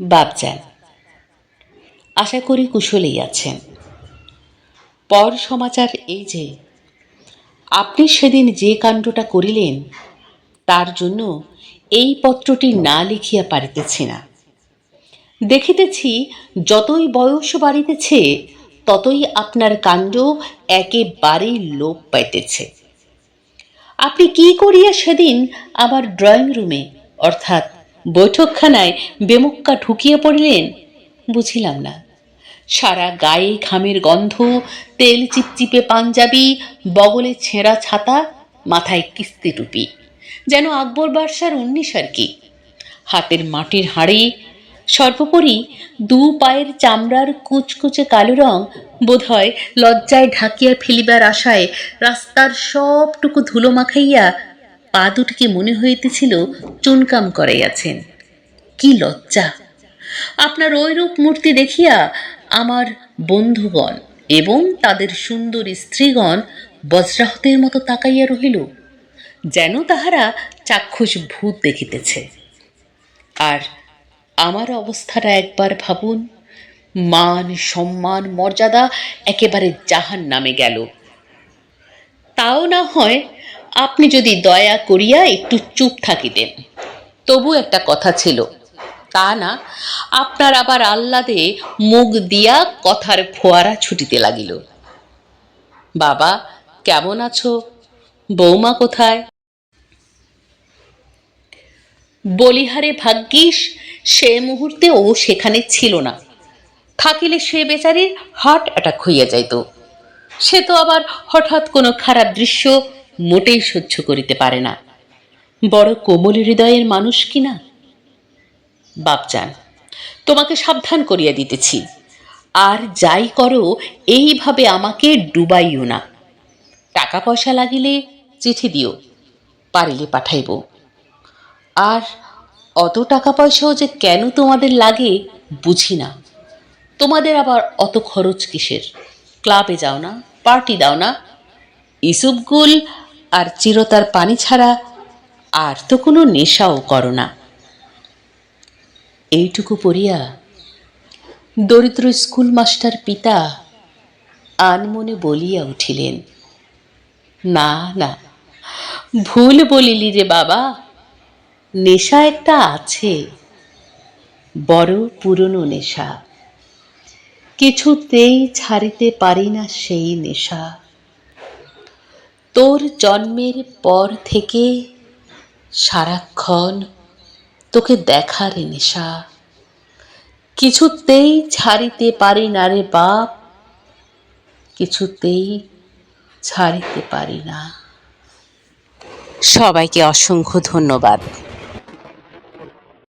বাপজান। আশা করি কুশলেই আছেন। পর সমাচার এই যে, আপনি সেদিন যে কাণ্ডটা করিলেন, তার জন্য এই পত্রটি না লিখিয়া পারিতেছি না। দেখিতেছি যতই বয়স বাড়িতেছে, ততই আপনার কাণ্ড একেবারেই লোপ পাইতেছে। আপনি কি করিয়া সেদিন আমার ড্রয়িং রুমে, অর্থাৎ বৈঠকখানায় বেমুক্কা ঢুকিয়া পড়িলেন? বুঝিলাম না। সারা গায়ে ঘামের গন্ধ, তেল চিপচিপে পাঞ্জাবি, বগলে ছেঁড়া ছাতা, মাথায় কিস্তি টুপি। যেন আকবর বাদশার উন্নিশ আর কি। হাতের মাটির হাঁড়ি, সর্বোপরি দু পায়ের চামড়ার কুচকুচে কালো রং বোধহয় লজ্জায় ঢাকিয়া ফেলিবার আশায় রাস্তার সবটুকু ধুলো মাখাইয়া পা দুটিকে মনে হইতেছিল চুনকাম করাইয়াছেন। কি লজ্জা! আপনার ঐরূপ মূর্তি দেখিয়া আমার বন্ধুগণ এবং তাদের সুন্দর স্ত্রীগণ বজ্রাহতের মতো তাকাইয়া রহিল, যেন তাহারা চাক্ষুষ ভূত দেখিতেছে। আর আমার অবস্থাটা একবার ভাবুন, মান, সম্মান, মর্যাদা একেবারে জাহান নামে গেল। তাও না হয় আপনি যদি দয়া করিয়া একটু চুপ থাকিতেন। তবু একটা কথা ছিল, তা না, আপনার আবার আহ্লাদে মুখ দিয়া কথার ফোয়ারা ছুটিতে লাগিল। বাবা, কেমন আছো? বৌমা কোথায়? বলিহারে ভাগ্যিস, সে মুহূর্তে ও সেখানে ছিল না। থাকিলে সে বেচারির হার্ট অ্যাটাক হইয়া যাইত। সে তো আবার হঠাৎ কোনো খারাপ দৃশ্য মোটেই সহ্য করিতে পারে না। বড় কোমল হৃদয়ের মানুষ কি না? বাপজান, তোমাকে সাবধান করিয়া দিতেছি। আর যাই করো, এইভাবে আমাকে ডুবাইও না। টাকা পয়সা লাগিলে চিঠি দিও, পারিলে পাঠাইব। আর অত টাকা পয়সাও যে কেন তোমাদের লাগে, বুঝি না। তোমাদের আবার অত খরচ কিসের? ক্লাবে যাও না, পার্টি দাও না। ইসুপগুল আর চিরতার পানি ছাড়া আর তো কোনো নেশাও করো না। এইটুকু পড়িয়া দরিদ্র স্কুল মাস্টার পিতা আনমনে বলিয়া উঠিলেন, না না, ভুল বলিলি রে বাবা, নেশা একটা আছে, বড় পুরনো নেশা। কিছুতেই ছাড়িতে পারি না সেই নেশা। তোর জন্মের পর থেকে সারাক্ষণ তোকে দেখার নেশা। কিছুতেই ছাড়িতে পারি না রে বাপ, কিছুতেই ছাড়িতে পারি না। সবাইকে অসংখ্য ধন্যবাদ।